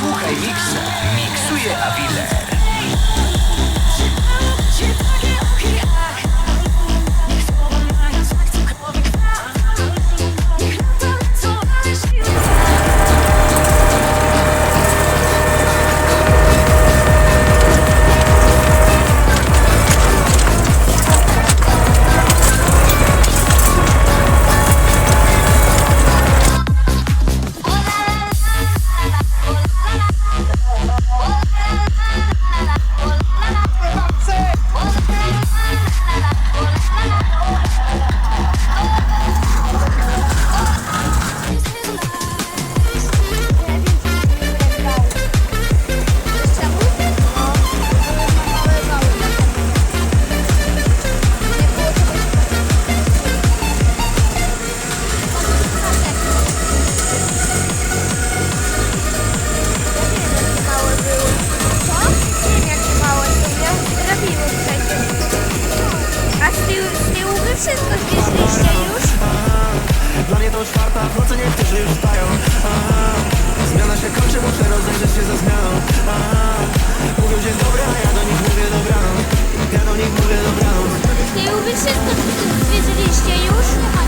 Słuchaj miksa. Miksuje Aviller. w nocy niektórzy już wstają Aha. Zmiana się kończy, muszę rozejrzeć się za zmianą Aha. Mówią dzień dobry, a ja do nich mówię dobranoc Ja do nich mówię dobranoc Nie uwierzcie, skąd wiedzieliście już? Nie ma